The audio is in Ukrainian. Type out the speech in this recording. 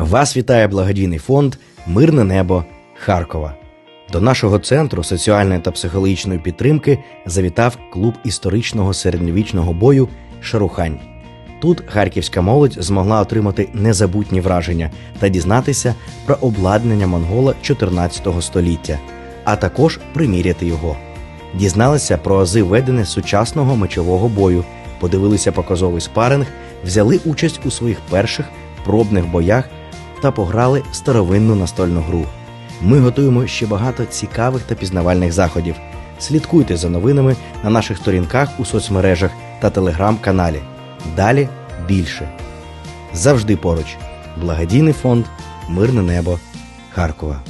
Вас вітає благодійний фонд Мирне небо Харкова. До нашого центру соціальної та психологічної підтримки завітав клуб історичного середньовічного бою Шарухань. Тут харківська молодь змогла отримати незабутні враження та дізнатися про обладнання монгола 14 століття, а також приміряти його. Дізналися про ази ведення сучасного мечового бою, подивилися показовий спаринг, взяли участь у своїх перших пробних боях та пограли в старовинну настольну гру. Ми готуємо ще багато цікавих та пізнавальних заходів. Слідкуйте за новинами на наших сторінках у соцмережах та телеграм-каналі. Далі більше. Завжди поруч. Благодійний фонд Мирне небо Харкова.